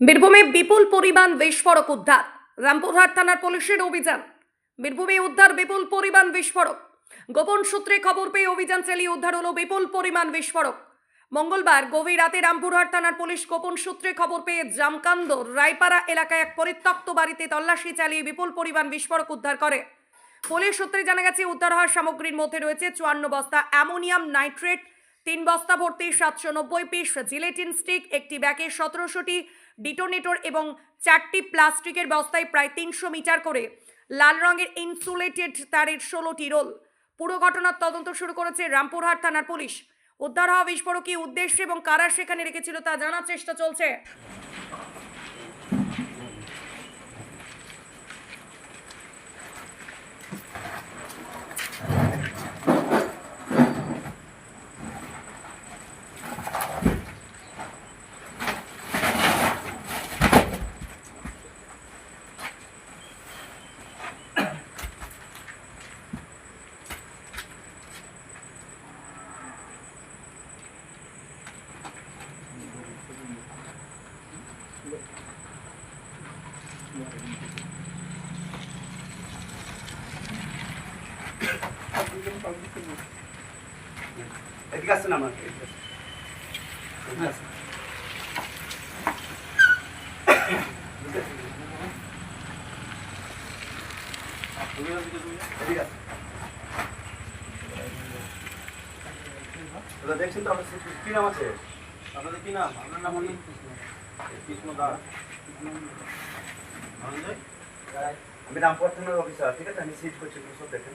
বীরভূমে বিপুল পরিমাণ বিস্ফোরক উদ্ধার। রামপুরহাট থানার পুলিশের অভিযান। বীরভূমে উদ্ধার বিপুল পরিমাণ বিস্ফোরক। গোপন সূত্রে খবর পেয়ে অভিযান চালিয়ে উদ্ধার হলো বিপুল পরিমাণ বিস্ফোরক। মঙ্গলবার গভীর রাতে রামপুরহাট থানার পুলিশ গোপন সূত্রে খবর পেয়ে জামকান্দ, রায়পাড়া এলাকায় এক পরিত্যক্ত বাড়িতে তল্লাশি চালিয়ে বিপুল পরিমাণ বিস্ফোরক উদ্ধার করে। পুলিশ সূত্রে জানা গেছে, উদ্ধার হওয়া সামগ্রীর মধ্যে রয়েছে চুয়ান্ন বস্তা অ্যামোনিয়াম নাইট্রেট তিন বস্তা ভর্তি সাতশো নব্বই পিস জিলেটিন স্টিক একটি ব্যাগে সতেরোশোটি ডিটোনেটর এবং চারটি প্লাস্টিকের বস্তায় প্রায় তিনশো মিটার করে লাল রঙের ইনসুলেটেড তারের ষোলোটি রোল। পুরো ঘটনার তদন্ত শুরু করেছে রামপুরহাট থানার পুলিশ। উদ্ধার হওয়া বিস্ফোরক কি উদ্দেশ্যে এবং কারা সেখানে রেখেছিল তা জানার চেষ্টা চলছে। দেখছেন তো আপনার কি নাম আছে আপনাদের কি নাম আপনার নাম অনিল কৃষ্ণ দাস? আমি রামপুর থানার অফিসার ঠিক আছে আমি সিট করছি সব দেখেন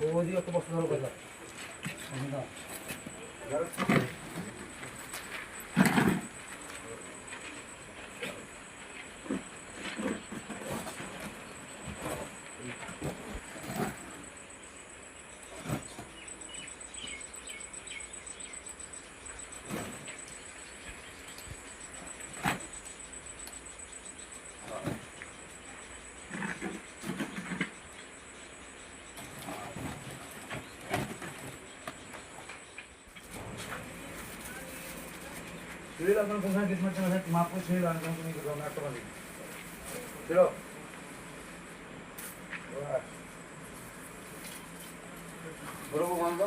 বলুন কটা বলবেন ষোলো ষোলো বলো বলো শরীর আপনার কোথায় কিসমত আছে মাপ করে শরীর আনতে তুমি করো না একটা বাজে ছিল বড় বন্ধ